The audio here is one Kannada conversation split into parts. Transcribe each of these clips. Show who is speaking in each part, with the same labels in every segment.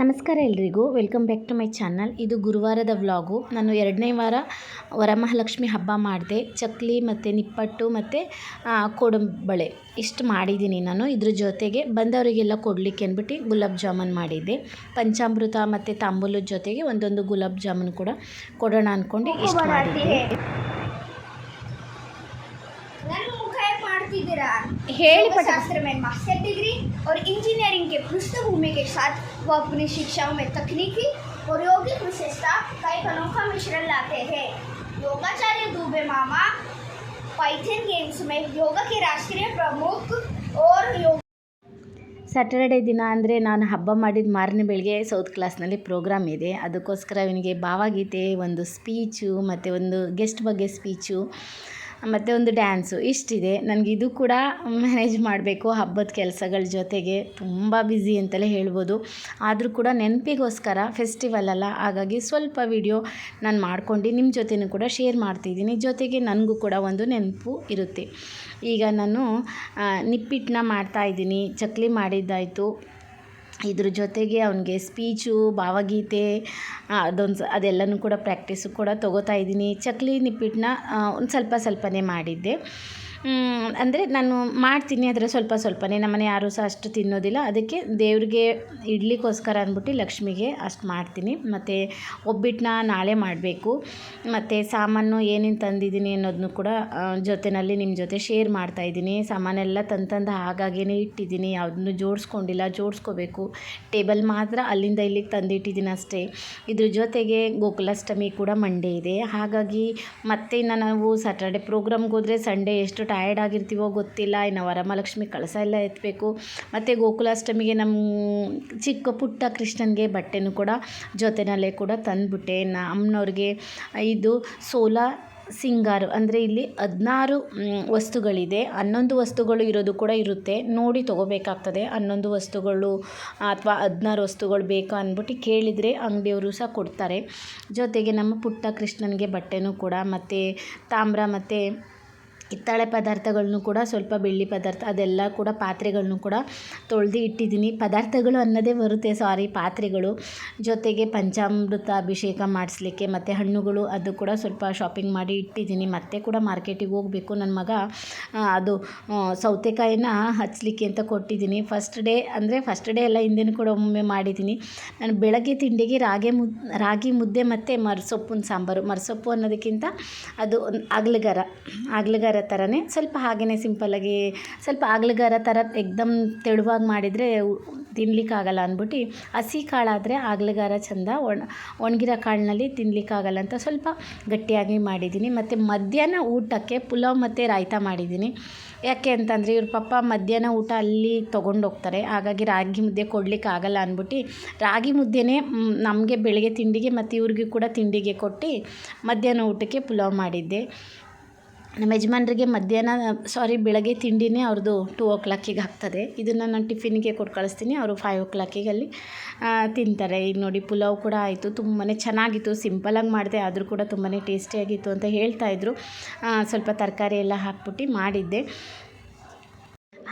Speaker 1: ನಮಸ್ಕಾರ ಎಲ್ರಿಗೂ. Welcome back to my channel ಇದು ಗುರುವಾರದ ವ್ಲಾಗು. ನಾನು ಎರಡನೇ ವಾರ ವರಮಹಾಲಕ್ಷ್ಮಿ ಹಬ್ಬ ಮಾಡಿದೆ. ಚಕ್ಲಿ ಮತ್ತು ನಿಪ್ಪಟ್ಟು ಮತ್ತು ಕೋಡಂಬಳೆ. ಇಷ್ಟು ಮಾಡಿದ್ದೀನಿ ನಾನು. ಇದ್ರ ಜೊತೆಗೆ ಬಂದವರಿಗೆಲ್ಲ ಕೊಡಲಿಕ್ಕೆ ಅಂದ್ಬಿಟ್ಟು ಗುಲಾಬ್ ಜಾಮೂನ್ ಮಾಡಿದ್ದೆ. ಪಂಚಾಮೃತ ಮತ್ತು ತಾಂಬೂಲದ ಜೊತೆಗೆ ಒಂದೊಂದು ಗುಲಾಬ್ ಜಾಮೂನ್ ಕೂಡ ಕೊಡೋಣ ಅಂದ್ಕೊಂಡು ಇಷ್ಟು ಮಾಡಿದ್ದೆ ಹೇಳಿ ಪಟ
Speaker 2: शास्त्र में मास्टर डिग्री और इंजीनियरिंग के पृष्ठभूमि के साथ वो अपनी शिक्षाओं में तकनीकी और यौगिक विशेषता का एक अनोखा मिश्रण लाते हैं योगाचार्य दुबे मामा पाइथन गेम्स में योगा के राष्ट्रीय प्रमुख और योग
Speaker 1: ಸ್ಯಾಟರ್ಡೆ ದಿನ ಅಂದರೆ ನಾನು ಹಬ್ಬ ಮಾಡಿದ ಮಾರನೇ ಬೆಳಗ್ಗೆ ಸೌತ್ ಕ್ಲಾಸ್ನಲ್ಲಿ ಪ್ರೋಗ್ರಾಮ್ ಇದೆ ಅದಕ್ಕೋಸ್ಕರ ಇವನಿಗೆ ಭಾವಗೀತೆ ಒಂದು ಸ್ಪೀಚು ಮತ್ತು ಒಂದು ಗೆಸ್ಟ್ ಬಗ್ಗೆ ಸ್ಪೀಚು ಮತ್ತು ಒಂದು ಡ್ಯಾನ್ಸು ಇಷ್ಟಿದೆ. ನನಗೆ ಇದು ಕೂಡ ಮ್ಯಾನೇಜ್ ಮಾಡಬೇಕು ಹಬ್ಬದ ಕೆಲಸಗಳ ಜೊತೆಗೆ. ತುಂಬ ಬ್ಯುಸಿ ಅಂತಲೇ ಹೇಳ್ಬೋದು. ಆದರೂ ಕೂಡ ನೆನಪಿಗೋಸ್ಕರ ಫೆಸ್ಟಿವಲ್ ಅಲ್ಲ, ಹಾಗಾಗಿ ಸ್ವಲ್ಪ ವಿಡಿಯೋ ನಾನು ಮಾಡ್ಕೊಂಡು ನಿಮ್ಮ ಜೊತೆನೂ ಕೂಡ ಶೇರ್ ಮಾಡ್ತಿದ್ದೀನಿ. ಜೊತೆಗೆ ನನಗೂ ಕೂಡ ಒಂದು ನೆನಪು ಇರುತ್ತೆ. ಈಗ ನಾನು ನಿಪ್ಪಿಟ್ಟನ್ನ ಮಾಡ್ತಾಯಿದ್ದೀನಿ ಚಕ್ಲಿ ಮಾಡಿದ್ದಾಯಿತು. ಇದ್ರ ಜೊತೆಗೆ ಅವ್ನಿಗೆ ಸ್ಪೀಚು, ಭಾವಗೀತೆ ಅದೊಂದು ಸ, ಅದೆಲ್ಲನೂ ಕೂಡ ಪ್ರ್ಯಾಕ್ಟೀಸು ಕೂಡ ತೊಗೋತಾ ಇದ್ದೀನಿ. ಚಕ್ಲಿ ನಿಪ್ಪಿಟ್ಟನ್ನ ಒಂದು ಸ್ವಲ್ಪ ಸ್ವಲ್ಪನೇ ಮಾಡಿದ್ದೆ. ಅಂದರೆ ನಾನು ಮಾಡ್ತೀನಿ ಅದರ ಸ್ವಲ್ಪ ಸ್ವಲ್ಪನೇ. ನಮ್ಮನೆ ಯಾರೂ ಸಹ ಅಷ್ಟು ತಿನ್ನೋದಿಲ್ಲ. ಅದಕ್ಕೆ ದೇವ್ರಿಗೆ ಇಡ್ಲಿಕ್ಕೋಸ್ಕರ ಅಂದ್ಬಿಟ್ಟು ಲಕ್ಷ್ಮಿಗೆ ಅಷ್ಟು ಮಾಡ್ತೀನಿ. ಮತ್ತು ಒಬ್ಬಿಟ್ಟನ್ನ ನಾಳೆ ಮಾಡಬೇಕು. ಮತ್ತು ಸಾಮಾನು ಏನೇನು ತಂದಿದ್ದೀನಿ ಅನ್ನೋದನ್ನು ಕೂಡ ಜೊತೆಯಲ್ಲಿ ನಿಮ್ಮ ಜೊತೆ ಶೇರ್ ಮಾಡ್ತಾಯಿದ್ದೀನಿ ಸಾಮಾನೆಲ್ಲ ತಂದು ತಂದು ಹಾಗಾಗೇ ಇಟ್ಟಿದ್ದೀನಿ. ಯಾವುದನ್ನು ಜೋಡಿಸ್ಕೊಂಡಿಲ್ಲ. ಜೋಡಿಸ್ಕೋಬೇಕು. ಟೇಬಲ್ ಮಾತ್ರ ಅಲ್ಲಿಂದ ಇಲ್ಲಿಗೆ ತಂದಿಟ್ಟಿದ್ದೀನಿ ಅಷ್ಟೇ. ಇದ್ರ ಜೊತೆಗೆ ಗೋಕುಲಾಷ್ಟಮಿ ಕೂಡ ಮಂಡೇ ಇದೆ. ಹಾಗಾಗಿ ಮತ್ತೆ ನಾವು ಸ್ಯಾಟರ್ಡೆ ಪ್ರೋಗ್ರಾಮ್ಗೆ ಹೋದರೆ ಸಂಡೇ ಎಷ್ಟು ಟಯರ್ಡ್ ಆಗಿರ್ತೀವೋ ಗೊತ್ತಿಲ್ಲ, ಇನ್ನು ವರಮಹಾಲಕ್ಷ್ಮಿ ಕಳಸ ಎಲ್ಲ ಎತ್ತಬೇಕು ಮತ್ತು ಗೋಕುಲಾಷ್ಟಮಿಗೆ ನಮ್ಮ ಚಿಕ್ಕ ಪುಟ್ಟ ಕೃಷ್ಣನಿಗೆ ಬಟ್ಟೆನೂ ಕೂಡ ಜೊತೆನಲ್ಲೇ ಕೂಡ ತಂದುಬಿಟ್ಟೆ. ಅಮ್ಮನವ್ರಿಗೆ ಇದು ಸೋಲಾ ಸಿಂಗಾರು, ಅಂದರೆ ಇಲ್ಲಿ ಹದಿನಾರು ವಸ್ತುಗಳಿದೆ. ಹನ್ನೊಂದು ವಸ್ತುಗಳು ಇರೋದು ಕೂಡ ಇರುತ್ತೆ. ನೋಡಿ ತೊಗೋಬೇಕಾಗ್ತದೆ ಹನ್ನೊಂದು ವಸ್ತುಗಳು ಅಥವಾ ಹದಿನಾರು ವಸ್ತುಗಳು ಬೇಕಾ ಅಂದ್ಬಿಟ್ಟು ಕೇಳಿದರೆ ಅಂಗಡಿಯವರು ಸಹ ಕೊಡ್ತಾರೆ. ಜೊತೆಗೆ ನಮ್ಮ ಪುಟ್ಟ ಕೃಷ್ಣನಿಗೆ ಬಟ್ಟೆನೂ ಕೂಡ, ಮತ್ತು ತಾಮ್ರ, ಮತ್ತು ಹಿತ್ತಾಳೆ ಪದಾರ್ಥಗಳನ್ನೂ ಕೂಡ ಸ್ವಲ್ಪ ಬೆಳ್ಳಿ ಪದಾರ್ಥ, ಅದೆಲ್ಲ ಕೂಡ ಪಾತ್ರೆಗಳನ್ನು ಕೂಡ ತೊಳೆದು ಇಟ್ಟಿದ್ದೀನಿ. ಪದಾರ್ಥಗಳು ಅನ್ನೋದೇ ಬರುತ್ತೆ, ಸಾರಿ. ಪಾತ್ರೆಗಳು ಜೊತೆಗೆ ಪಂಚಾಮೃತ ಅಭಿಷೇಕ ಮಾಡಿಸ್ಲಿಕ್ಕೆ ಮತ್ತು ಹಣ್ಣುಗಳು ಅದು ಕೂಡ ಸ್ವಲ್ಪ ಶಾಪಿಂಗ್ ಮಾಡಿ ಇಟ್ಟಿದ್ದೀನಿ. ಮತ್ತೆ ಕೂಡ ಮಾರ್ಕೆಟಿಗೆ ಹೋಗಬೇಕು. ನನ್ನ ಮಗ ಅದು ಸೌತೆಕಾಯಿನ ಹಚ್ಚಲಿಕ್ಕೆ ಅಂತ ಕೊಟ್ಟಿದ್ದೀನಿ. ಫಸ್ಟ್ ಡೇ ಅಂದರೆ ಫಸ್ಟ್ ಡೇ ಎಲ್ಲ ಹಿಂದಿನ ಕೂಡ ಒಮ್ಮೆ ಮಾಡಿದ್ದೀನಿ. ನಾನು ಬೆಳಗ್ಗೆ ತಿಂಡಿಗೆ ರಾಗಿ ಮುದ್ ರಾಗಿ ಮುದ್ದೆ ಮತ್ತು ಮರಸೊಪ್ಪಿನ ಸಾಂಬಾರು. ಮರಸೊಪ್ಪು ಅನ್ನೋದಕ್ಕಿಂತ ಅದು ಒಂದು ಆಗ್ಲಗಾರ ಆಗ್ಲಗಾರ ಥರನೇ ಸ್ವಲ್ಪ ಹಾಗೆಯೇ ಸಿಂಪಲ್ಲಾಗಿ ಸ್ವಲ್ಪ ಆಗ್ಲಗಾರ ಥರ ಎಕ್ದಮ್ ತೆಳುವಾಗಿ ಮಾಡಿದರೆ ತಿನ್ಲಿಕ್ಕಾಗಲ್ಲ ಅಂದ್ಬಿಟ್ಟು ಹಸಿ ಕಾಳಾದರೆ ಆಗ್ಲಗಾರ ಚಂದ ಒಣ, ಒಣಗಿರೋ ಕಾಳಿನಲ್ಲಿ ತಿನ್ಲಿಕ್ಕಾಗಲ್ಲ ಅಂತ ಸ್ವಲ್ಪ ಗಟ್ಟಿಯಾಗಿ ಮಾಡಿದ್ದೀನಿ. ಮತ್ತು ಮಧ್ಯಾಹ್ನ ಊಟಕ್ಕೆ ಪುಲಾವ್ ಮತ್ತು ರಾಯ್ತ ಮಾಡಿದ್ದೀನಿ. ಯಾಕೆ ಅಂತಂದರೆ ಇವ್ರ ಪಪ್ಪ ಮಧ್ಯಾಹ್ನ ಊಟ ಅಲ್ಲಿ ತೊಗೊಂಡೋಗ್ತಾರೆ. ಹಾಗಾಗಿ ರಾಗಿ ಮುದ್ದೆ ಕೊಡ್ಲಿಕ್ಕೆ ಆಗಲ್ಲ ಅಂದ್ಬಿಟ್ಟು ರಾಗಿ ಮುದ್ದೆನೇ ನಮಗೆ ಬೆಳಗ್ಗೆ ತಿಂಡಿಗೆ ಮತ್ತು ಇವ್ರಿಗೂ ಕೂಡ ತಿಂಡಿಗೆ ಕೊಟ್ಟು ಮಧ್ಯಾಹ್ನ ಊಟಕ್ಕೆ ಪುಲಾವ್ ಮಾಡಿದ್ದೆ. ನಮ್ಮ ಯಜಮಾನ್ರಿಗೆ ಮಧ್ಯಾಹ್ನ ಸಾರಿ ಬೆಳಗ್ಗೆ ತಿಂಡಿನೇ ಅವ್ರದ್ದು ಟೂ ಓ ಕ್ಲಾಕಿಗೆ ಹಾಕ್ತದೆ ಇದನ್ನು ನಾನು ಟಿಫಿನ್ಗೆ ಕೊಟ್ಟು ಕಳಿಸ್ತೀನಿ. ಅವರು ಫೈವ್ ಓ ಕ್ಲಾಕಿಗೆ ಅಲ್ಲಿ ತಿಂತಾರೆ. ಈಗ ನೋಡಿ ಪುಲಾವ್ ಕೂಡ ಆಯಿತು. ತುಂಬಾ ಚೆನ್ನಾಗಿತ್ತು. ಸಿಂಪಲಾಗಿ ಮಾಡಿದೆ. ಆದರೂ ಕೂಡ ತುಂಬಾ ಟೇಸ್ಟಿಯಾಗಿತ್ತು ಅಂತ ಹೇಳ್ತಾಯಿದ್ರು ಸ್ವಲ್ಪ ತರಕಾರಿ ಎಲ್ಲ ಹಾಕ್ಬಿಟ್ಟು ಮಾಡಿದ್ದೆ.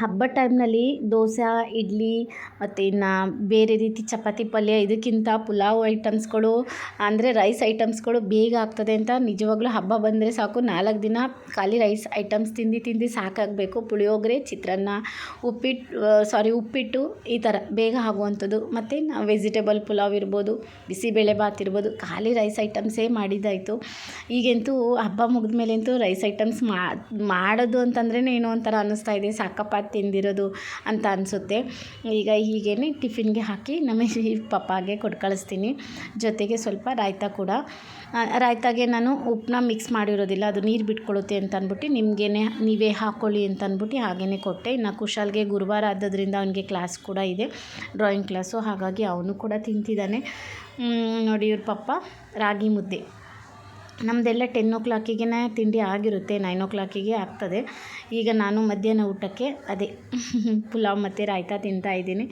Speaker 1: ಹಬ್ಬದ ಟೈಮ್ನಲ್ಲಿ ದೋಸೆ, ಇಡ್ಲಿ, ಮತ್ತು ಇನ್ನು ಬೇರೆ ರೀತಿ ಚಪಾತಿ, ಪಲ್ಯ, ಇದಕ್ಕಿಂತ ಪುಲಾವ್ ಐಟಮ್ಸ್ಗಳು, ಅಂದರೆ ರೈಸ್ ಐಟಮ್ಸ್ಗಳು ಬೇಗ ಆಗ್ತದೆ ಅಂತ ನಿಜವಾಗ್ಲೂ ಹಬ್ಬ ಬಂದರೆ ಸಾಕು. ನಾಲ್ಕು ದಿನ ಖಾಲಿ ರೈಸ್ ಐಟಮ್ಸ್ ತಿಂದು ತಿಂದು ಸಾಕಾಗಬೇಕು. ಪುಳಿಯೋಗರೆ, ಚಿತ್ರಾನ್ನ ಉಪ್ಪಿಟ್ಟು ಸಾರಿ ಉಪ್ಪಿಟ್ಟು, ಈ ಥರ ಬೇಗ ಆಗುವಂಥದ್ದು. ಮತ್ತು ವೆಜಿಟೇಬಲ್ ಪುಲಾವ್ ಇರ್ಬೋದು, ಬಿಸಿಬೇಳೆ ಬಾತ್ ಇರ್ಬೋದು, ಖಾಲಿ ರೈಸ್ ಐಟಮ್ಸೇ ಮಾಡಿದ್ದಾಯಿತು. ಈಗಂತೂ ಹಬ್ಬ ಮುಗಿದ ಮೇಲಂತೂ ರೈಸ್ ಐಟಮ್ಸ್ ಮಾಡೋದು ಅಂತಂದ್ರೇ ಏನೋ ಒಂಥರ ಅನ್ನಿಸ್ತಾ ಇದೆ. ಸಾಕಪ್ಪ ತಿಂದಿರೋದು ಅಂತ ಅನಿಸುತ್ತೆ. ಈಗ ಹೀಗೇ ಟಿಫಿನ್ಗೆ ಹಾಕಿ ನಮ್ಮ ಪಪ್ಪಾಗೆ ಕೊಟ್ಟು ಕಳಿಸ್ತೀನಿ. ಜೊತೆಗೆ ಸ್ವಲ್ಪ ರಾಯ್ತ ಕೂಡ. ರಾಯ್ತಾಗೆ ನಾನು ಉಪ್ಪನ್ನ ಮಿಕ್ಸ್ ಮಾಡಿರೋದಿಲ್ಲ, ಅದು ನೀರು ಬಿಟ್ಕೊಳ್ಳುತ್ತೆ ಅಂತ ಅಂದ್ಬಿಟ್ಟು ನಿಮಗೇ ನೀವೇ ಹಾಕ್ಕೊಳ್ಳಿ ಅಂತ ಅಂದ್ಬಿಟ್ಟು ಹಾಗೇ ಕೊಟ್ಟೆ. ಇನ್ನು ಕುಶಾಲ್ಗೆ ಗುರುವಾರ ಆದ್ದರಿಂದ ಅವನಿಗೆ ಕ್ಲಾಸ್ ಕೂಡ ಇದೆ, ಡ್ರಾಯಿಂಗ್ ಕ್ಲಾಸು, ಹಾಗಾಗಿ ಅವನು ಕೂಡ ತಿಂತಿದ್ದಾನೆ. ನೋಡಿ ಇವ್ರ ಪಪ್ಪ ರಾಗಿ ಮುದ್ದೆ. ನಮ್ಮದೆಲ್ಲ ಟೆನ್ ಓ ಕ್ಲಾಕಿಗೆ ತಿಂಡಿ ಆಗಿರುತ್ತೆ ನೈನ್ ಓ ಕ್ಲಾಕಿಗೆ ಆಗ್ತದೆ. ಈಗ ನಾನು ಮಧ್ಯಾಹ್ನ ಊಟಕ್ಕೆ ಅದೇ ಪುಲಾವ್ ಮತ್ತು ರಾಯ್ತ ತಿಂತಾಯಿದ್ದೀನಿ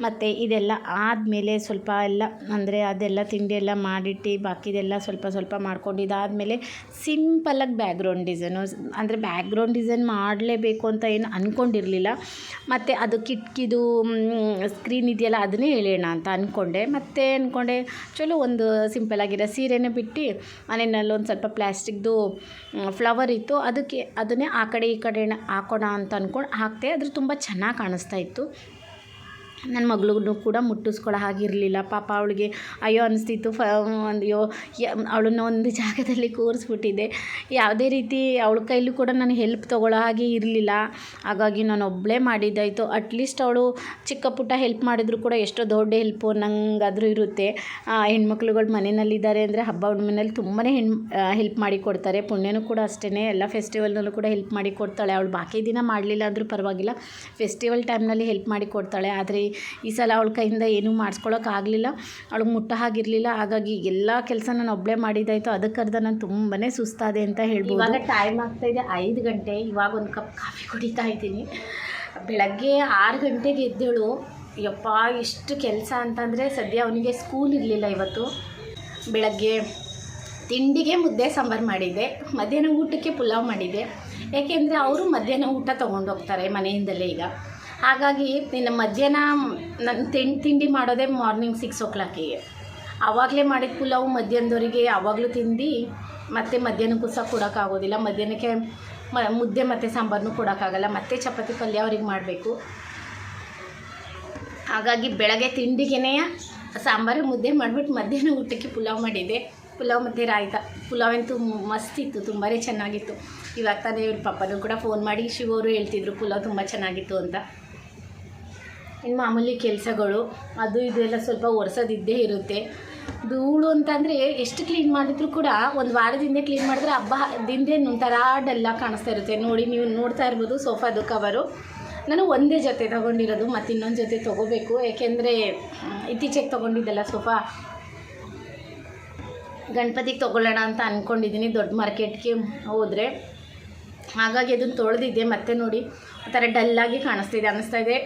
Speaker 1: ಮತ್ತು ಇದೆಲ್ಲ ಆದಮೇಲೆ ಸ್ವಲ್ಪ ಎಲ್ಲ, ಅಂದರೆ ಅದೆಲ್ಲ ತಿಂಡಿ ಎಲ್ಲ ಮಾಡಿಟ್ಟು, ಬಾಕಿದೆಲ್ಲ ಸ್ವಲ್ಪ ಸ್ವಲ್ಪ ಮಾಡ್ಕೊಂಡು ಇದಾದಮೇಲೆ ಸಿಂಪಲಾಗಿ ಬ್ಯಾಕ್ಗ್ರೌಂಡ್ ಡಿಸೈನು ಅಂದರೆ ಬ್ಯಾಕ್ಗ್ರೌಂಡ್ ಡಿಸೈನ್ ಮಾಡಲೇಬೇಕು ಅಂತ ಏನು ಅಂದ್ಕೊಂಡಿರಲಿಲ್ಲ ಮತ್ತು ಅದು ಕಿಟಕಿದು ಸ್ಕ್ರೀನ್ ಇದೆಯಲ್ಲ ಅದನ್ನೇ ಹೇಳೋಣ ಅಂತ ಅಂದ್ಕೊಂಡೆ ಮತ್ತು ಅಂದ್ಕೊಂಡೆ ಚಲೋ ಒಂದು ಸಿಂಪಲಾಗಿರೋ ಸೀರೆನೇ ಬಿಟ್ಟು ಮನೆಯಲ್ಲಿ ಒಂದು ಸ್ವಲ್ಪ ಪ್ಲಾಸ್ಟಿಕ್ದು ಫ್ಲವರ್ ಇತ್ತು. ಅದಕ್ಕೆ, ಅದನ್ನೇ ಆ ಕಡೆ ಈ ಕಡೆ ಹಾಕೋಣ ಅಂತ ಅಂದ್ಕೊಂಡು ಹಾಕಿದೆ, ಅದ್ರ ತುಂಬ ಚೆನ್ನಾಗಿ ಕಾಣಿಸ್ತಾ ಇತ್ತು. ನನ್ನ ಮಗಳಿಗೂ ಕೂಡ ಮುಟ್ಟಿಸ್ಕೊಳ್ಳೋ ಹಾಗಿರಲಿಲ್ಲ. ಪಾಪ ಅವಳಿಗೆ ಅಯ್ಯೋ ಅನಿಸ್ತಿತ್ತು. ಫ, ಅಯ್ಯೋ ಅವಳನ್ನ ಒಂದು ಜಾಗದಲ್ಲಿ ಕೂರಿಸ್ಬಿಟ್ಟಿದ್ದೆ. ಯಾವುದೇ ರೀತಿ ಅವಳ ಕೈಲೂ ಕೂಡ ನಾನು ಹೆಲ್ಪ್ ತೊಗೊಳ್ಳೋ ಹಾಗೆ ಇರಲಿಲ್ಲ. ಹಾಗಾಗಿ ನಾನು ಒಬ್ಬಳೇ ಮಾಡಿದ್ದಾಯಿತು. ಅಟ್ಲೀಸ್ಟ್ ಅವಳು ಚಿಕ್ಕ ಪುಟ್ಟ ಹೆಲ್ಪ್ ಮಾಡಿದ್ರು ಕೂಡ ಎಷ್ಟೋ ದೊಡ್ಡ ಹೆಲ್ಪು ನಂಗಾದರೂ ಇರುತ್ತೆ. ಹೆಣ್ಮಕ್ಳುಗಳು ಮನೆಯಲ್ಲಿದ್ದಾರೆ ಅಂದರೆ ಹಬ್ಬ ಹುಣ್ಣಿಮೆಯಲ್ಲಿ ತುಂಬಾ ಹೆಣ್ ಹೆಲ್ಪ್ ಮಾಡಿ ಕೊಡ್ತಾರೆ. ಪುಣ್ಯನೂ ಕೂಡ ಅಷ್ಟೇ ಎಲ್ಲ ಫೆಸ್ಟಿವಲ್ನಲ್ಲೂ ಕೂಡ ಹೆಲ್ಪ್ ಮಾಡಿ ಕೊಡ್ತಾಳೆ. ಅವಳು ಬಾಕಿ ದಿನ ಮಾಡಲಿಲ್ಲ ಅಂದರೂ ಪರವಾಗಿಲ್ಲ. ಫೆಸ್ಟಿವಲ್ ಟೈಮ್ನಲ್ಲಿ ಹೆಲ್ಪ್ ಮಾಡಿ ಕೊಡ್ತಾಳೆ. ಆದರೆ ಈ ಸಲ ಅವಳ ಕೈಯಿಂದ ಏನೂ ಮಾಡಿಸ್ಕೊಳ್ಳೋಕ್ಕಾಗಲಿಲ್ಲ ಅವಳಿಗೆ ಮುಟ್ಟ ಹಾಗಿರಲಿಲ್ಲ. ಹಾಗಾಗಿ ಎಲ್ಲ ಕೆಲಸ ನಾನು ಒಬ್ಬಳೇ ಮಾಡಿದ್ದಾಯಿತು. ಅದಕ್ಕರ್ಧ ನಾನು ತುಂಬಾ ಸುಸ್ತಾದೆ ಅಂತ ಹೇಳ್ಬೋದು. ಇವಾಗ ಟೈಮ್ ಆಗ್ತಾಯಿದೆ ಐದು ಗಂಟೆ. ಇವಾಗ ಒಂದು ಕಪ್ ಕಾಫಿ ಕುಡಿತಾ ಇದ್ದೀನಿ. ಬೆಳಗ್ಗೆ ಆರು ಗಂಟೆಗೆ ಎದ್ದೇಳು. ಯಪ್ಪ ಎಷ್ಟು ಕೆಲಸ ಅಂತಂದರೆ ಸದ್ಯ ಅವನಿಗೆ ಸ್ಕೂಲ್ ಇರಲಿಲ್ಲ ಇವತ್ತು. ಬೆಳಗ್ಗೆ ತಿಂಡಿಗೆ ಮುದ್ದೆ ಸಾಂಬಾರು ಮಾಡಿದ್ದೆ. ಮಧ್ಯಾಹ್ನ ಊಟಕ್ಕೆ ಪುಲಾವ್ ಮಾಡಿದ್ದೆ. ಯಾಕೆಂದರೆ ಅವರು ಮಧ್ಯಾಹ್ನ ಊಟ ತೊಗೊಂಡು ಹೋಗ್ತಾರೆ ಮನೆಯಿಂದಲೇ ಈಗ. ಹಾಗಾಗಿ ನಿನ್ನ ಮಧ್ಯಾಹ್ನ ನನ್ನ ತಿಂಡಿ ತಿಂಡಿ ಮಾಡೋದೇ ಮಾರ್ನಿಂಗ್ ಸಿಕ್ಸ್ ಓ ಕ್ಲಾಕಿಗೆ ಆವಾಗಲೇ ಮಾಡಿದ ಪುಲಾವು ಮಧ್ಯಾಹ್ನದವರಿಗೆ ಆವಾಗಲೂ ತಿಂದು ಮತ್ತೆ ಮಧ್ಯಾಹ್ನಕ್ಕೂ ಸಹ ಕೊಡೋಕ್ಕಾಗೋದಿಲ್ಲ. ಮಧ್ಯಾಹ್ನಕ್ಕೆ ಮ, ಮುದ್ದೆ ಮತ್ತು ಸಾಂಬಾರನ್ನೂ ಕೊಡೋಕ್ಕಾಗಲ್ಲ. ಮತ್ತೆ ಚಪಾತಿ ಪಲ್ಯ ಅವ್ರಿಗೆ ಮಾಡಬೇಕು. ಹಾಗಾಗಿ ಬೆಳಗ್ಗೆ ತಿಂಡಿಗೆನೇ ಸಾಂಬಾರು, ಮುದ್ದೆ ಮಾಡಿಬಿಟ್ಟು ಮಧ್ಯಾಹ್ನ ಊಟಕ್ಕೆ ಪುಲಾವ್ ಮಾಡಿದ್ದೆ ಪುಲಾವ್ ಮತ್ತು ರಾಯ್ತ ಮಸ್ತ್ ಇತ್ತು ತುಂಬಾ ಚೆನ್ನಾಗಿತ್ತು. ಇವಾಗ ತಾನೇ ಇವ್ರ ಪಪ್ಪನೂ ಕೂಡ ಫೋನ್ ಮಾಡಿ, ಶಿವ ಅವರು ಹೇಳ್ತಿದ್ರು, ಪುಲಾವ್ ತುಂಬ ಚೆನ್ನಾಗಿತ್ತು ಅಂತ. ಇನ್ನು ಮಾಮೂಲಿ ಕೆಲಸಗಳು, ಅದು ಇದು ಎಲ್ಲ ಸ್ವಲ್ಪ ಒರೆಸೋದಿದ್ದೇ ಇರುತ್ತೆ. ಧೂಳು ಅಂತಂದರೆ ಎಷ್ಟು ಕ್ಲೀನ್ ಮಾಡಿದ್ರು ಕೂಡ ಒಂದು ವಾರದಿಂದ ಕ್ಲೀನ್ ಮಾಡಿದ್ರೆ ಹಬ್ಬ ದಿಂದೆ ಒಂಥರ ಡಲ್ಲ ಕಾಣಿಸ್ತಾ ಇರುತ್ತೆ. ನೋಡಿ, ನೀವು ನೋಡ್ತಾ ಇರ್ಬೋದು ಸೋಫಾದು ಕವರು ನಾನು ಒಂದೇ ಜೊತೆ ತೊಗೊಂಡಿರೋದು, ಮತ್ತು ಇನ್ನೊಂದು ಜೊತೆ ತೊಗೋಬೇಕು. ಏಕೆಂದರೆ ಇತ್ತೀಚೆಗೆ ತೊಗೊಂಡಿದ್ದಲ್ಲ ಸೋಫಾ ಗಣಪತಿಗೆ ತೊಗೊಳ್ಳೋಣ ಅಂತ ಅಂದ್ಕೊಂಡಿದ್ದೀನಿ ದೊಡ್ಡ ಮಾರ್ಕೆಟ್ಗೆ ಹೋದರೆ. ಹಾಗಾಗಿ ಅದನ್ನು ತೊಳೆದಿದ್ದೆ ಮತ್ತೆ ನೋಡಿ ಆ ಥರ ಡಲ್ಲಾಗಿ ಕಾಣಿಸ್ತಿದೆ ಅನ್ನಿಸ್ತಾ ಇದೆ.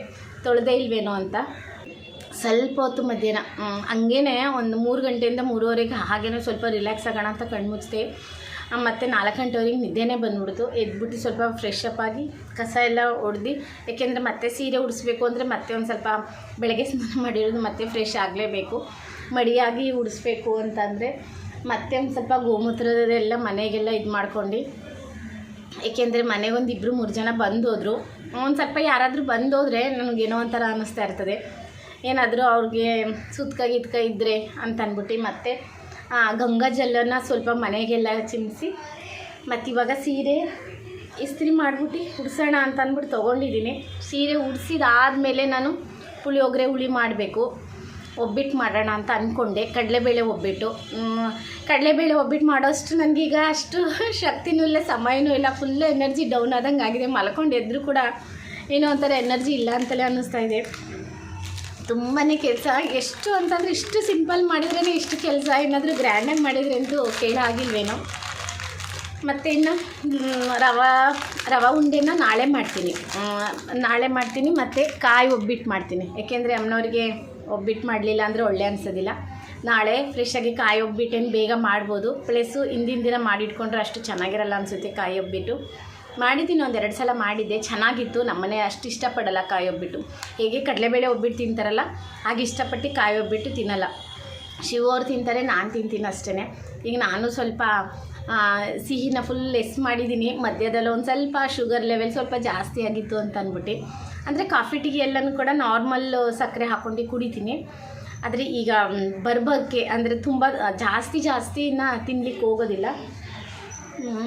Speaker 1: ತೊಳೆದೇ ಇಲ್ವೇನೋ ಅಂತ. ಸ್ವಲ್ಪ ಹೊತ್ತು ಮಧ್ಯಾಹ್ನ ಹಂಗೇ ಒಂದು ಮೂರು ಗಂಟೆಯಿಂದ ಮೂರುವರೆಗೆ ಹಾಗೇನೆ ಸ್ವಲ್ಪ ರಿಲ್ಯಾಕ್ಸ್ ಆಗೋಣ ಅಂತ ಕಣ್ಣು ಮುಚ್ಚಿದೆ. ಮತ್ತು ನಾಲ್ಕು ಗಂಟೆವರೆಗೆ ನಿದ್ದೆನೇ ಬಂದ್ಬಿಡ್ತು. ಎದ್ಬಿಟ್ಟು ಸ್ವಲ್ಪ ಫ್ರೆಶ್ ಅಪ್ ಆಗಿ ಕಸ ಎಲ್ಲ ಹೊಡೆದು ಏಕೆಂದರೆ ಮತ್ತೆ ಸೀರೆ ಉಡಿಸ್ಬೇಕು ಅಂದರೆ ಮತ್ತೆ ಒಂದು ಸ್ವಲ್ಪ ಬೆಳಗ್ಗೆ ಸ್ನಾನ ಮಾಡಿರೋದು ಮತ್ತೆ ಫ್ರೆಶ್ ಆಗಲೇಬೇಕು. ಮಡಿಯಾಗಿ ಉಡಿಸ್ಬೇಕು ಅಂತಂದರೆ ಮತ್ತೆ ಒಂದು ಸ್ವಲ್ಪ ಗೋಮೂತ್ರದೆಲ್ಲ ಮನೆಗೆಲ್ಲ ಇದು ಮಾಡ್ಕೊಂಡು ಏಕೆಂದರೆ ಮನೆಗೊಂದು ಇಬ್ಬರು ಮೂರು ಜನ ಬಂದು ಹೋದರು ಒಂದು ಸ್ವಲ್ಪ ಯಾರಾದರೂ ಬಂದೋದ್ರೆ ನನಗೇನೋ ಒಂಥರ ಅನ್ನಿಸ್ತಾ ಇರ್ತದೆ. ಏನಾದರೂ ಅವ್ರಿಗೆ ಸುತ್ಕ ಗಿತ್ಕ ಇದ್ದರೆ ಅಂತ ಅಂದ್ಬಿಟ್ಟು ಮತ್ತೆ ಗಂಗಾ ಜಲನ ಸ್ವಲ್ಪ ಮನೆಗೆಲ್ಲ ಚಿಮ್ಮಿಸಿ ಮತ್ತು ಇವಾಗ ಸೀರೆ ಇಸ್ತ್ರಿ ಮಾಡಿಬಿಟ್ಟು ಉಡ್ಸೋಣ ಅಂತ ಅಂದ್ಬಿಟ್ಟು ತೊಗೊಂಡಿದ್ದೀನಿ. ಸೀರೆ ಉಡ್ಸಿದಾದ್ಮೇಲೆ ನಾನು ಪುಳಿಯೋಗರೆ ಹುಳಿ ಮಾಡಬೇಕು. ಒಬ್ಬಿಟ್ಟು ಮಾಡೋಣ ಅಂತ ಅಂದ್ಕೊಂಡೆ ಕಡಲೆಬೇಳೆ ಒಬ್ಬಿಟ್ಟು. ಕಡಲೆಬೇಳೆ ಒಬ್ಬಿಟ್ಟು ಮಾಡೋಷ್ಟು ನನಗೀಗ ಅಷ್ಟು ಶಕ್ತಿನೂ ಇಲ್ಲ, ಸಮಯನೂ ಇಲ್ಲ. ಫುಲ್ ಎನರ್ಜಿ ಡೌನ್ ಆದಂಗೆ ಆಗಿದೆ. ಮಲ್ಕೊಂಡು ಎದ್ರೂ ಕೂಡ ಏನೋ ಒಂಥರ ಎನರ್ಜಿ ಇಲ್ಲ ಅಂತಲೇ ಅನ್ನಿಸ್ತಾ ಇದೆ. ತುಂಬಾ ಕೆಲಸ. ಎಷ್ಟು ಅಂತಂದರೆ ಇಷ್ಟು ಸಿಂಪಲ್ ಮಾಡಿದ್ರೇ ಇಷ್ಟು ಕೆಲಸ. ಏನಾದರೂ ಗ್ರ್ಯಾಂಡಾಗಿ ಮಾಡಿದ್ರೆ ಅಂತೂ ಕೇಳಾಗಿಲ್ವೇನೋ ಮತ್ತು ಇನ್ನು ರವೆ, ರವಾ ಉಂಡೆನ ನಾಳೆ ಮಾಡ್ತೀನಿ. ನಾಳೆ ಮಾಡ್ತೀನಿ. ಮತ್ತು ಕಾಯಿ ಒಬ್ಬಿಟ್ಟು ಮಾಡ್ತೀನಿ. ಯಾಕೆಂದರೆ ಅಮ್ಮನವ್ರಿಗೆ ಒಬ್ಬಿಟ್ಟು ಮಾಡಲಿಲ್ಲ ಅಂದರೆ ಒಳ್ಳೆ ಅನ್ಸೋದಿಲ್ಲ. ನಾಳೆ ಫ್ರೆಶಾಗಿ ಕಾಯಿ ಒಬ್ಬಿಟ್ಟೇನು ಬೇಗ ಮಾಡ್ಬೋದು. ಪ್ಲಸ್ಸು ಹಿಂದಿನ ದಿನ ಮಾಡಿಟ್ಕೊಂಡ್ರೆ ಅಷ್ಟು ಚೆನ್ನಾಗಿರಲ್ಲ ಅನಿಸುತ್ತೆ ಕಾಯಿ ಒಬ್ಬಿಟ್ಟು. ಮಾಡಿದ್ದೀನಿ, ಒಂದೆರಡು ಸಲ ಮಾಡಿದ್ದೆ. ಚೆನ್ನಾಗಿತ್ತು. ನಮ್ಮನೆ ಅಷ್ಟು ಇಷ್ಟಪಡಲ್ಲ ಕಾಯಿ ಒಬ್ಬಿಟ್ಟು. ಹೇಗೆ ಕಡಲೆಬೇಳೆ ಒಬ್ಬಿಟ್ಟು ತಿಂತಾರಲ್ಲ, ಹಾಗೆ ಇಷ್ಟಪಟ್ಟು ಕಾಯಿ ಒಬ್ಬಿಟ್ಟು ತಿನ್ನಲ್ಲ. ಶಿವ ಅವ್ರು ತಿಂತಾರೆ, ನಾನು ತಿಂತೀನಿ ಅಷ್ಟೇ ಈಗ ನಾನು ಸ್ವಲ್ಪ ಸಿಹಿನ ಫುಲ್ ಲೆಸ್ ಮಾಡಿದ್ದೀನಿ. ಮಧ್ಯದಲ್ಲಿ ಒಂದು ಸ್ವಲ್ಪ ಶುಗರ್ ಲೆವೆಲ್ ಸ್ವಲ್ಪ ಜಾಸ್ತಿ ಆಗಿತ್ತು ಅಂತ ಅಂದ್ಬಿಟ್ಟು ಅಂದರೆ ಕಾಫಿ ಟೀ ಎಲ್ಲನೂ ಕೂಡ ನಾರ್ಮಲ್ ಸಕ್ಕರೆ ಹಾಕ್ಕೊಂಡು ಕುಡಿತೀನಿ. ಆದರೆ ಈಗ ಬರ್ಬಕ್ಕೆ ಅಂದರೆ ತುಂಬ ಜಾಸ್ತಿ ಜಾಸ್ತಿನ ತಿನ್ಲಿಕ್ಕೆ ಹೋಗೋದಿಲ್ಲ.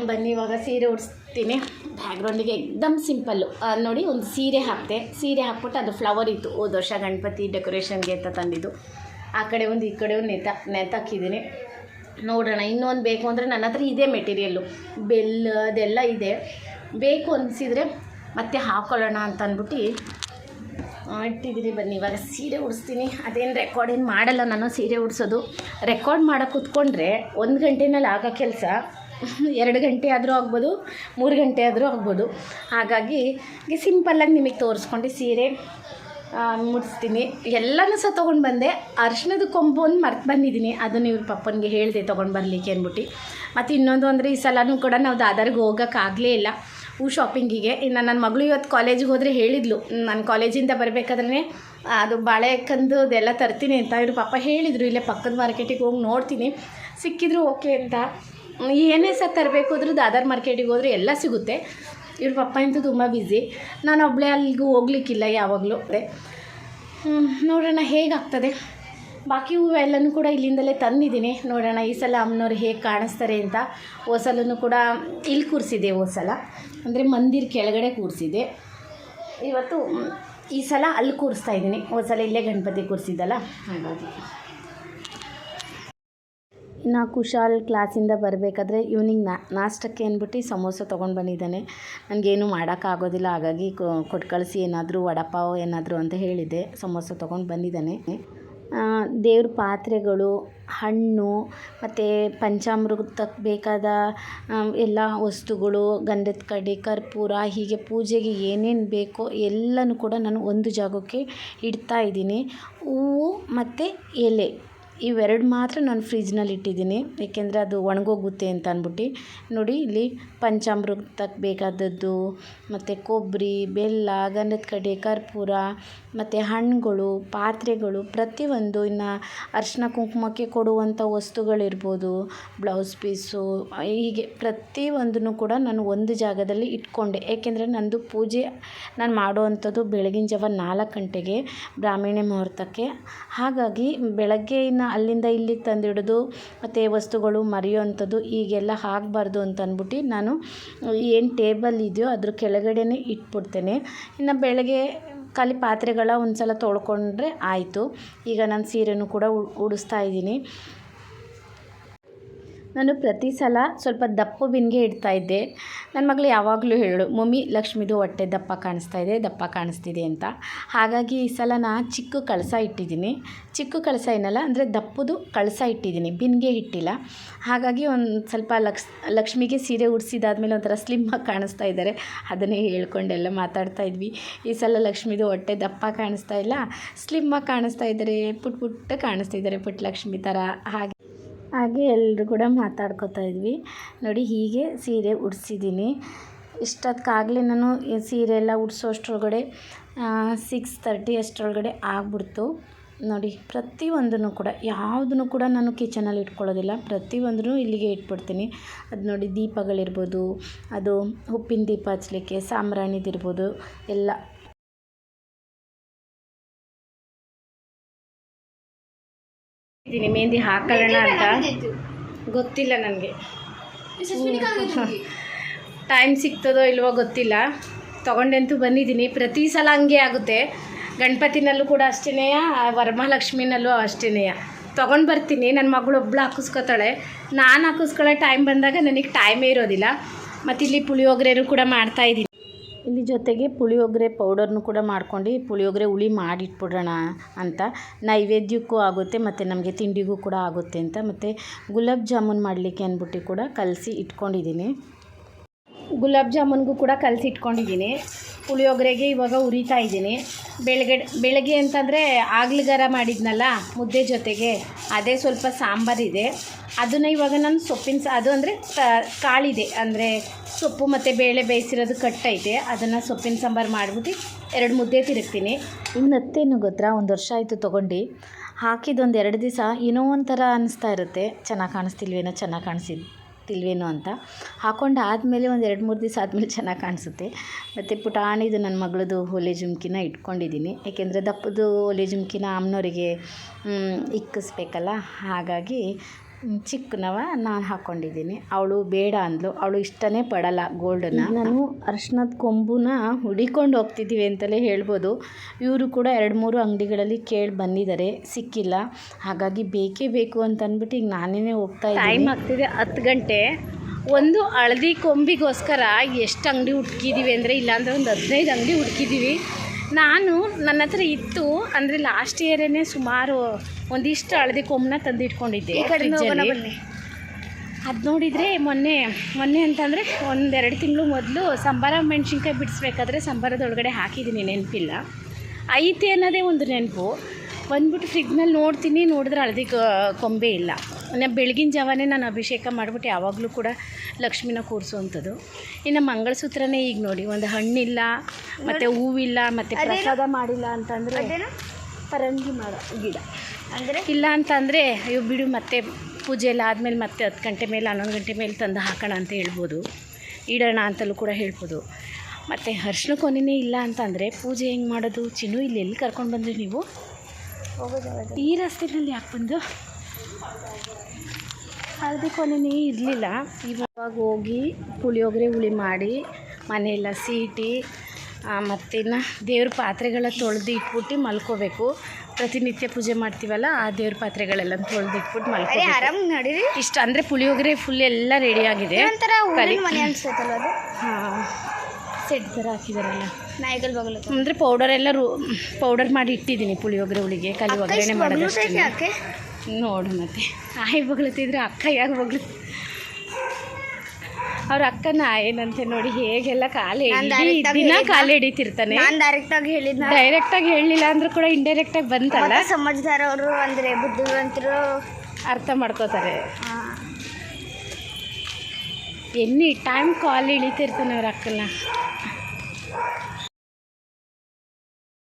Speaker 1: ಬನ್ನಿ ಇವಾಗ ಸೀರೆ ಉಡಿಸ್ತೀನಿ. ಬ್ಯಾಕ್ಗ್ರೌಂಡಿಗೆ ಎಕ್ದಮ್ ಸಿಂಪಲ್ಲು ನೋಡಿ ಒಂದು ಸೀರೆ ಹಾಕ್ತೆ ಸೀರೆ ಹಾಕ್ಬಿಟ್ಟು ಅದು ಫ್ಲವರ್ ಇತ್ತು. ಹೋದ ವರ್ಷ ಗಣಪತಿ ಡೆಕೋರೇಷನ್ಗೆ ಅಂತ ತಂದಿದ್ದು. ಆ ಕಡೆ ಒಂದು, ಈ ಕಡೆ ಒಂದು ನೆತ ನೆತಾಕಿದ್ದೀನಿ ನೋಡೋಣ, ಇನ್ನೊಂದು ಬೇಕು ಅಂದರೆ ನನ್ನ ಹತ್ರ ಇದೆ ಮೆಟೀರಿಯಲ್ಲು ಬೆಲ್ಲ ಅದೆಲ್ಲ ಇದೆ. ಬೇಕು ಅನಿಸಿದರೆ ಮತ್ತೆ ಹಾಕೊಳ್ಳೋಣ ಅಂತ ಅಂದ್ಬಿಟ್ಟು ಇಟ್ಟಿದ್ದೀನಿ ಬನ್ನಿ. ಇವಾಗ ಸೀರೆ ಉಡಿಸ್ತೀನಿ. ಅದೇನು ರೆಕಾರ್ಡ್ ಏನು ಮಾಡಲ್ಲ ನಾನು ಸೀರೆ ಉಡಿಸೋದು. ರೆಕಾರ್ಡ್ ಮಾಡೋಕೆ ಕೂತ್ಕೊಂಡ್ರೆ ಒಂದು ಗಂಟೆನಲ್ಲಿ ಆಗೋ ಕೆಲಸ, ಎರಡು ಗಂಟೆ ಆದರೂ ಆಗ್ಬೋದು, ಮೂರು ಗಂಟೆ ಆದರೂ ಆಗ್ಬೋದು. ಹಾಗಾಗಿ ಸಿಂಪಲ್ಲಾಗಿ ನಿಮಗೆ ತೋರಿಸ್ಕೊಂಡು ಸೀರೆ ಮುಡಿಸ್ತೀನಿ. ಎಲ್ಲನೂ ಸಹ ತೊಗೊಂಡು ಬಂದೆ. ಅರ್ಶಿಣದ ಕೊಂಬು ಒಂದು ಮರ್ತು ಬಂದಿದ್ದೀನಿ. ಅದನ್ನು ಇವ್ರ ಪಪ್ಪನಿಗೆ ಹೇಳಿದೆ ತೊಗೊಂಡು ಬರಲಿಕ್ಕೆ ಅಂದ್ಬಿಟ್ಟು. ಮತ್ತು ಇನ್ನೊಂದು ಅಂದರೆ ಈ ಸಲನೂ ಕೂಡ ನಾವು ದಾದರ್ಗೆ ಹೋಗೋಕ್ಕಾಗಲೇ ಇಲ್ಲ. ಹೂ ಶಾಪಿಂಗಿಗೆ ಇನ್ನು ನನ್ನ ಮಗಳು ಇವತ್ತು ಕಾಲೇಜಿಗೆ ಹೋದರೆ ಹೇಳಿದ್ಲು. ನಾನು ಕಾಲೇಜಿಂದ ಬರಬೇಕಾದ್ರೆ ಅದು ಬಾಳೆ ಕಂದು ಅದೆಲ್ಲ ತರ್ತೀನಿ ಅಂತ ಇವರು ಪಾಪ ಹೇಳಿದರು. ಇಲ್ಲೇ ಪಕ್ಕದ ಮಾರ್ಕೆಟಿಗೆ ಹೋಗಿ ನೋಡ್ತೀನಿ. ಸಿಕ್ಕಿದ್ರು ಓಕೆ ಅಂತ. ಏನೇ ಸಹ ತರಬೇಕು ಅಂದರೂ ದಾದರ್ ಮಾರ್ಕೆಟಿಗೆ ಹೋದರೆ ಎಲ್ಲ ಸಿಗುತ್ತೆ. ಇವ್ರ ಪಪ್ಪ ಅಂತೂ ತುಂಬ ಬ್ಯುಸಿ ನಾನು ಒಬ್ಬಳೇ ಅಲ್ಲಿಗೂ ಹೋಗ್ಲಿಕ್ಕಿಲ್ಲ ಯಾವಾಗಲೂ. ನೋಡೋಣ ಹೇಗಾಗ್ತದೆ ಬಾಕಿ ಹೂವೆಲ್ಲನೂ ಕೂಡ ಇಲ್ಲಿಂದಲೇ ತಂದಿದ್ದೀನಿ. ನೋಡೋಣ ಈ ಸಲ ಅಮ್ಮನವ್ರು ಹೇಗೆ ಕಾಣಿಸ್ತಾರೆ ಅಂತ. ಹೋಸಲೂ ಕೂಡ ಇಲ್ಲಿ ಕೂರಿಸಿದೆ ಹೋಸಲ. ಅಂದರೆ ಮಂದಿರ ಕೆಳಗಡೆ ಕೂರಿಸಿದೆ. ಇವತ್ತು ಈ ಸಲ ಅಲ್ಲಿ ಕೂರಿಸ್ತಾ ಇದ್ದೀನಿ. ಹೋಸಲ ಇಲ್ಲೇ ಗಣಪತಿ ಕೂರಿಸಿದ್ದಲ್ಲ. ಹಾಗಾಗಿ. ಇನ್ನು ಕುಶಾಲ್ ಕ್ಲಾಸಿಂದ ಬರಬೇಕಾದ್ರೆ ಈವ್ನಿಂಗ್ ನಾ ನಾಷ್ಟಕ್ಕೆ ಅಂದ್ಬಿಟ್ಟು ಸಮೋಸ ತೊಗೊಂಡು ಬಂದಿದ್ದಾನೆ. ನನಗೇನು ಮಾಡೋಕ್ಕಾಗೋದಿಲ್ಲ. ಹಾಗಾಗಿ ಕೊಟ್ಟು ಕಳಿಸಿ ಏನಾದರೂ ವಡಪಾವ್ ಏನಾದರೂ ಅಂತ ಹೇಳಿದ್ದೆ. ಸಮೋಸ ತೊಗೊಂಡು ಬಂದಿದ್ದಾನೆ. ದೇವ್ರ ಪಾತ್ರೆಗಳು, ಹಣ್ಣು, ಮತ್ತು ಪಂಚಾಮೃತಕ್ಕೆ ಬೇಕಾದ ಎಲ್ಲ ವಸ್ತುಗಳು, ಗಂಧದ ಕಡ್ಡಿ, ಕರ್ಪೂರ, ಹೀಗೆ ಪೂಜೆಗೆ ಏನೇನು ಬೇಕೋ ಎಲ್ಲನೂ ಕೂಡ ನಾನು ಒಂದು ಜಾಗಕ್ಕೆ ಇಡ್ತಾ ಇದ್ದೀನಿ. ಹೂವು ಮತ್ತು ಎಲೆ. ಇವೆರಡು ಮಾತ್ರ ನಾನು ಫ್ರಿಜ್ನಲ್ಲಿ ಇಟ್ಟಿದ್ದೀನಿ. ಏಕೆಂದರೆ ಅದು ಒಣಗೋಗುತ್ತೆ ಅಂತ ಅಂದ್ಬಿಟ್ಟು. ನೋಡಿ, ಇಲ್ಲಿ ಪಂಚಾಮೃತಕ್ಕೆ ಬೇಕಾದದ್ದು, ಮತ್ತು ಕೊಬ್ಬರಿ, ಬೆಲ್ಲ, ಗಂಧದ ಕಡೆ ಕರ್ಪೂರ, ಮತ್ತು ಹಣ್ಣುಗಳು, ಪಾತ್ರೆಗಳು, ಪ್ರತಿಯೊಂದು ಇನ್ನು ಅರಿಶಿನ ಕುಂಕುಮಕ್ಕೆ ಕೊಡುವಂಥ ವಸ್ತುಗಳಿರ್ಬೋದು. ಬ್ಲೌಸ್ ಪೀಸು, ಹೀಗೆ ಪ್ರತಿಯೊಂದನ್ನು ಕೂಡ ನಾನು ಒಂದು ಜಾಗದಲ್ಲಿ ಇಟ್ಕೊಂಡೆ. ಏಕೆಂದರೆ ನಂದು ಪೂಜೆ, ನಾನು ಮಾಡುವಂಥದ್ದು ಬೆಳಗಿನ ಜಾವ ನಾಲ್ಕು ಗಂಟೆಗೆ ಬ್ರಾಹ್ಮಣಿ ಮುಹೂರ್ತಕ್ಕೆ. ಹಾಗಾಗಿ ಬೆಳಗ್ಗೆ ಇನ್ನು ಅಲ್ಲಿಂದ ಇಲ್ಲಿಗೆ ತಂದಿಡೋದು, ಮತ್ತು ವಸ್ತುಗಳು ಮರೆಯುವಂಥದ್ದು, ಈಗೆಲ್ಲ ಆಗಬಾರ್ದು ಅಂತ ಅಂದ್ಬಿಟ್ಟು ನಾನು ಏನು ಟೇಬಲ್ ಇದೆಯೋ ಅದ್ರ ಕೆಳಗಡೆನೇ ಇಟ್ಬಿಡ್ತೇನೆ. ಇನ್ನು ಬೆಳಗ್ಗೆ ಖಾಲಿ ಪಾತ್ರೆಗಳ ಒಂದು ಸಲ ತೊಳ್ಕೊಂಡ್ರೆ ಆಯಿತು. ಈಗ ನಾನು ಸೀರೆನೂ ಕೂಡ ಉಡಿಸ್ತಾ ಇದ್ದೀನಿ. ನಾನು ಪ್ರತಿ ಸಲ ಸ್ವಲ್ಪ ದಪ್ಪ ಬಿನ್ಗೆ ಇಡ್ತಾ ಇದ್ದೆ. ನನ್ನ ಮಗಳು ಯಾವಾಗಲೂ ಹೇಳು ಮಮ್ಮಿ, ಲಕ್ಷ್ಮಿದು ಹೊಟ್ಟೆ ದಪ್ಪ ಕಾಣಿಸ್ತಾ ಇದೆ, ದಪ್ಪ ಕಾಣಿಸ್ತಿದೆ ಅಂತ. ಹಾಗಾಗಿ ಈ ಸಲ ನಾನು ಚಿಕ್ಕ ಕಳಸ ಇಟ್ಟಿದ್ದೀನಿ. ಚಿಕ್ಕ ಕಳಸ ಏನಲ್ಲ, ಅಂದರೆ ದಪ್ಪದು ಕಳಸ ಇಟ್ಟಿದ್ದೀನಿ ಬಿನ್ಗೆ ಇಟ್ಟಿಲ್ಲ. ಹಾಗಾಗಿ ಒಂದು ಸ್ವಲ್ಪ ಲಕ್ಷ್, ಲಕ್ಷ್ಮಿಗೆ ಸೀರೆ ಉಡಿಸಿದಾದ್ಮೇಲೆ ಒಂಥರ ಸ್ಲಿಮ್ಮಾಗಿ ಕಾಣಿಸ್ತಾ ಇದ್ದಾರೆ. ಅದನ್ನೇ ಹೇಳ್ಕೊಂಡೆಲ್ಲ ಮಾತಾಡ್ತಾ ಇದ್ವಿ. ಈ ಸಲ ಲಕ್ಷ್ಮಿದು ಹೊಟ್ಟೆ ದಪ್ಪ ಕಾಣಿಸ್ತಾ ಇಲ್ಲ. ಸ್ಲಿಮ್ಮಾಗಿ ಕಾಣಿಸ್ತಾ ಇದ್ದಾರೆ ಪುಟ್ ಪುಟ್ಟ ಕಾಣಿಸ್ತಾ ಇದ್ದಾರೆ ಪುಟ್ಟ ಲಕ್ಷ್ಮಿ ಥರ. ಹಾಗೆ ಹಾಗೆ ಎಲ್ಲರೂ ಕೂಡ ಮಾತಾಡ್ಕೊತಾ ಇದ್ವಿ. ನೋಡಿ, ಹೀಗೆ ಸೀರೆ ಉಡ್ಸಿದ್ದೀನಿ. ಇಷ್ಟೊತ್ತಿಗಾಗಲೇ ನಾನು ಈ ಸೀರೆ ಎಲ್ಲ ಉಡಿಸೋ ಅಷ್ಟರೊಳಗಡೆ ಸಿಕ್ಸ್ ತರ್ಟಿ ಅಷ್ಟರೊಳಗಡೆ ಆಗ್ಬಿಡ್ತು. ನೋಡಿ, ಪ್ರತಿಯೊಂದನ್ನು ಕೂಡ, ಯಾವುದನ್ನು ಕೂಡ ನಾನು ಕಿಚನಲ್ಲಿ ಇಟ್ಕೊಳ್ಳೋದಿಲ್ಲ. ಪ್ರತಿಯೊಂದನ್ನು ಇಲ್ಲಿಗೆ ಇಟ್ಬಿಡ್ತೀನಿ. ಅದು ನೋಡಿ ದೀಪಗಳಿರ್ಬೋದು, ಅದು ಉಪ್ಪಿನ ದೀಪ ಹಚ್ಚಲಿಕ್ಕೆ ಸಾಂಬ್ರಾಣಿದಿರ್ಬೋದು, ಎಲ್ಲ. ಇದ್ದೀನಿ ಮೆಹಂದಿ ಹಾಕೊಳ್ಳೋಣ ಅಂತ. ಗೊತ್ತಿಲ್ಲ ನನಗೆ. ಟೈಮ್ ಸಿಗ್ತದೋ ಇಲ್ವೋ ಗೊತ್ತಿಲ್ಲ. ತೊಗೊಂಡೆಂತೂ ಬಂದಿದ್ದೀನಿ. ಪ್ರತಿ ಸಲ ಹಂಗೆ ಆಗುತ್ತೆ. ಗಣಪತಿನಲ್ಲೂ ಕೂಡ ಅಷ್ಟೇ ವರಮಹಾಲಕ್ಷ್ಮಿನಲ್ಲೂ ಅಷ್ಟೇ ತೊಗೊಂಡು ಬರ್ತೀನಿ. ನನ್ನ ಮಗಳು ಒಬ್ಳು ಹಾಕಿಸ್ಕೊತಾಳೆ. ನಾನು ಹಾಕಿಸ್ಕೊಳ್ಳೋ ಟೈಮ್ ಬಂದಾಗ ನನಗೆ ಟೈಮೇ ಇರೋದಿಲ್ಲ. ಮತ್ತು ಇಲ್ಲಿ ಪುಳಿಯೋಗರೆನೂ ಕೂಡ ಮಾಡ್ತಾಯಿದ್ದೀನಿ ಇಲ್ಲಿ ಜೊತೆಗೆ ಪುಳಿಯೋಗರೆ ಪೌಡರ್ನು ಕೂಡ ಮಾಡ್ಕೊಂಡು ಪುಳಿಯೋಗರೆ ಹುಳಿ ಮಾಡಿಟ್ಬಿಡೋಣ ಅಂತ. ನೈವೇದ್ಯಕ್ಕೂ ಆಗುತ್ತೆ ಮತ್ತು ನಮಗೆ ತಿಂಡಿಗೂ ಕೂಡ ಆಗುತ್ತೆ ಅಂತ. ಮತ್ತು ಗುಲಾಬ್ ಜಾಮೂನ್ ಮಾಡಲಿಕ್ಕೆ ಅಂದ್ಬಿಟ್ಟು ಕೂಡ ಕಲಸಿ ಇಟ್ಕೊಂಡಿದ್ದೀನಿ. ಗುಲಾಬ್ ಜಾಮೂನ್ಗೂ ಕೂಡ ಕಲಸಿ ಇಟ್ಕೊಂಡಿದ್ದೀನಿ. ಪುಳಿಯೋಗರೆಗೆ ಇವಾಗ ಉರಿತಾ ಇದ್ದೀನಿ. ಬೆಳಗ್ಗೆ ಬೆಳಗ್ಗೆ ಅಂತಂದರೆ ಆಗ್ಲಿಗಾರ ಮಾಡಿದ್ನಲ್ಲ ಮುದ್ದೆ ಜೊತೆಗೆ, ಅದೇ ಸ್ವಲ್ಪ ಸಾಂಬಾರಿದೆ ಅದನ್ನು ಇವಾಗ ನಾನು ಸೊಪ್ಪಿನ ಸಾ, ಅದು ಅಂದರೆ ಕಾಳಿದೆ. ಅಂದರೆ ಸೊಪ್ಪು ಮತ್ತು ಬೇಳೆ ಬೇಯಿಸಿರೋದು ಕಟ್ಟೈತೆ. ಅದನ್ನು ಸೊಪ್ಪಿನ ಸಾಂಬಾರು ಮಾಡಿಬಿಟ್ಟು ಎರಡು ಮುದ್ದೆ ತಿರುಗ್ತೀನಿ. ಇನ್ನು ಹತ್ತೇನು ಗೊತ್ತಾ? ಒಂದು ವರ್ಷ ಆಯಿತು ತೊಗೊಂಡು. ಹಾಕಿದ್ದೊಂದು ಎರಡು ದಿವಸ, ಏನೋ ಒಂಥರ ಅನ್ನಿಸ್ತಾ ಇರುತ್ತೆ. ಚೆನ್ನಾಗಿ ಕಾಣಿಸ್ತಿಲ್ವೇನೋ, ಚೆನ್ನಾಗಿ ಕಾಣಿಸ್ತಿಲ್ವೇನೋ ಅಂತ. ಹಾಕೊಂಡು ಆದಮೇಲೆ ಒಂದು ಎರಡು ಮೂರು ದಿವಸ ಆದಮೇಲೆ ಚೆನ್ನಾಗಿ ಕಾಣಿಸುತ್ತೆ. ಮತ್ತು ಪುಟಾಣಿದು ನನ್ನ ಮಗಳದು ಒಲೆ ಜುಮ್ಕಿನ ಇಟ್ಕೊಂಡಿದ್ದೀನಿ ಏಕೆಂದರೆ ದಪ್ಪದು ಒಲೆ ಜುಮ್ಕಿನ ಅಮ್ಮನವರಿಗೆ ಇಕ್ಕಿಸ್ಬೇಕಲ್ಲ. ಹಾಗಾಗಿ ಚಿಕ್ಕನವ ನಾನು ಹಾಕ್ಕೊಂಡಿದ್ದೀನಿ ಅವಳು ಬೇಡ ಅಂದ್ಲು. ಅವಳು ಇಷ್ಟನೇ ಪಡಲ್ಲ ಗೋಲ್ಡನ್ನ. ನಾನು ಅರ್ಶಿನದ ಕೊಂಬುನ ಹುಡಿಕೊಂಡು ಹೋಗ್ತಿದ್ದೀವಿ ಅಂತಲೇ ಹೇಳ್ಬೋದು. ಇವರು ಕೂಡ ಎರಡು ಮೂರು ಅಂಗಡಿಗಳಲ್ಲಿ ಕೇಳಿ ಬಂದಿದ್ದಾರೆ. ಸಿಕ್ಕಿಲ್ಲ. ಹಾಗಾಗಿ ಬೇಕೇ ಬೇಕು ಅಂತ ಅಂದ್ಬಿಟ್ಟು ಈಗ ನಾನೇ ಹೋಗ್ತಾ ಟೈಮ್ ಆಗ್ತಿದೆ. ಹತ್ತು ಗಂಟೆ. ಒಂದು ಹಳದಿ ಕೊಂಬಿಗೋಸ್ಕರ ಎಷ್ಟು ಅಂಗಡಿ ಹುಡ್ಕಿದ್ದೀವಿ ಅಂದರೆ ಇಲ್ಲಾಂದರೆ ಒಂದು ಹದಿನೈದು ಅಂಗಡಿ ಹುಡ್ಕಿದ್ದೀವಿ ನಾನು ನನ್ನ ಹತ್ರ ಇತ್ತು ಅಂದರೆ ಲಾಸ್ಟ್ ಇಯರೇ ಸುಮಾರು ಒಂದಿಷ್ಟು ಹಳದಿ ಕೊಮ್ಮನ
Speaker 2: ತಂದಿಟ್ಕೊಂಡಿದ್ದೆ
Speaker 1: ಅದು ನೋಡಿದರೆ ಮೊನ್ನೆ ಮೊನ್ನೆ ಅಂತಂದರೆ ಒಂದೆರಡು ತಿಂಗಳು ಮೊದಲು ಸಂಬಾರ ಮೆಣಸಿನ್ಕಾಯಿ ಬಿಡಿಸ್ಬೇಕಾದ್ರೆ ಸಂಬಾರದೊಳಗಡೆ ಹಾಕಿದ್ದೀನಿ ನೆನಪಿಲ್ಲ. ಐತೆ ಅನ್ನೋದೇ ಒಂದು ನೆನಪು. ಬಂದ್ಬಿಟ್ಟು ಫ್ರಿಜ್ನಲ್ಲಿ ನೋಡ್ತೀನಿ ನೋಡಿದ್ರೆ ಹಳದಿ ಕೊಂಬೆ ಇಲ್ಲ. ನಾನು ಬೆಳಗಿನ ಜಾವನೇ ನಾನು ಅಭಿಷೇಕ ಮಾಡಿಬಿಟ್ಟು ಯಾವಾಗಲೂ ಕೂಡ ಲಕ್ಷ್ಮಿನ ಕೂರಿಸುವಂಥದ್ದು. ಇನ್ನು ಮಂಗಳಸೂತ್ರನೇ ಈಗ ನೋಡಿ ಒಂದು ಹಣ್ಣಿಲ್ಲ ಮತ್ತು ಹೂವಿಲ್ಲ ಮತ್ತು? ಪ್ರಸಾದ ಮಾಡಿಲ್ಲ ಅಂತಂದರೆ ಪರಂಗಿ ಮಾಡೋ ಗಿಡ.
Speaker 2: ಅಂದರೆ?
Speaker 1: ಇಲ್ಲ ಅಂತಂದರೆ ಅಯ್ಯೋ ಬಿಡು ಮತ್ತೆ ಪೂಜೆ ಎಲ್ಲ ಆದಮೇಲೆ ಮತ್ತೆ ಹತ್ತು ಗಂಟೆ ಮೇಲೆ ಹನ್ನೊಂದು ಗಂಟೆ ಮೇಲೆ ತಂದು ಹಾಕೋಣ ಅಂತ ಹೇಳ್ಬೋದು. ಇಡೋಣ ಅಂತಲೂ ಕೂಡ ಹೇಳ್ಬೋದು. ಮತ್ತು ಅರ್ಶಿನ ಕೊನೆನೇ ಇಲ್ಲ ಅಂತಂದರೆ ಪೂಜೆ ಹೆಂಗೆ ಮಾಡೋದು? ಚಿನ್ನು ಇಲ್ಲಿ ಎಲ್ಲಿ ಕರ್ಕೊಂಡು ಬಂದ್ರಿ ನೀವು?
Speaker 2: ಹೋಗೋದು
Speaker 1: ಈ ರಸ್ತೆನಲ್ಲಿ ಯಾಕೆ ಬಂದು? ಹಳದಿ ಕೊನೆನೇ ಇರಲಿಲ್ಲ. ಇವಾಗ ಹೋಗಿ ಪುಳಿಯೋಗರೆ ಹುಳಿ ಮಾಡಿ ಮನೆಯೆಲ್ಲ ಸೀಟಿ ಮತ್ತಿನ್ನು ದೇವ್ರ ಪಾತ್ರೆಗಳ ತೊಳೆದು ಇಟ್ಬಿಟ್ಟು ಮಲ್ಕೋಬೇಕು. ಪ್ರತಿನಿತ್ಯ ಪೂಜೆ ಮಾಡ್ತೀವಲ್ಲ ಆ ದೇವ್ರ ಪಾತ್ರೆಗಳೆಲ್ಲ ತೊಳೆದು ಇಟ್ಬಿಟ್ಟು ಮಲ್ಕೋಬೇಕು.
Speaker 2: ಆರಾಮ್ ನಡೀರಿ.
Speaker 1: ಇಷ್ಟು ಅಂದರೆ ಪುಳಿಯೋಗರೆ ಫುಲ್ ಎಲ್ಲ ರೆಡಿ ಆಗಿದೆ. ಹಾಂ ಸೆಟ್ ಥರ ಹಾಕಿದಾರಲ್ಲ.
Speaker 2: ನಾಯಿಗಳ ಬಗಲು
Speaker 1: ಅಂದರೆ ಪೌಡರ್ ಎಲ್ಲ ರೂ ಪೌಡರ್ ಮಾಡಿ ಇಟ್ಟಿದ್ದೀನಿ ಪುಳಿಯೋಗರೆ ಹುಳಿಗೆ ಕಲಿ ಒಗ್ಗರಣೆ ಮಾಡೋದು ನೋಡು ಮತ್ತೆ. ಆಯಿ ಬಗ್ಲತ್ತಿದ್ರೆ ಅಕ್ಕ ಯಾರು ಬಗ್ಳು ಅವ್ರ ಅಕ್ಕನ ಏನಂತೆ ನೋಡಿ ಹೇಗೆಲ್ಲ ಕಾಲು ದಿನ? ಕಾಲು ಹಿಡಿತಿರ್ತಾನೆ.
Speaker 2: ಡೈರೆಕ್ಟಾಗಿ ಡೈರೆಕ್ಟ್ ಆಗಿ ಹೇಳಿದ್ನ.
Speaker 1: ಡೈರೆಕ್ಟಾಗಿ ಹೇಳಲಿಲ್ಲ ಅಂದ್ರೂ ಕೂಡ ಇಂಡೈರೆಕ್ಟಾಗಿ ಬಂತಲ್ಲ?
Speaker 2: ಮತ್ತೆ ಅಂದರೆ ಅವರು ಅಂದ್ರೆ ಬುದ್ಧಿವಂತರು.
Speaker 1: ಅರ್ಥ ಮಾಡ್ಕೋತಾರೆ.
Speaker 2: ಎನ್ನಿ
Speaker 1: ಎನಿ ಟೈಮ್ ಕಾಲು ಇಳಿತಿರ್ತಾನೆ ಅವ್ರ ಅಕ್ಕನ?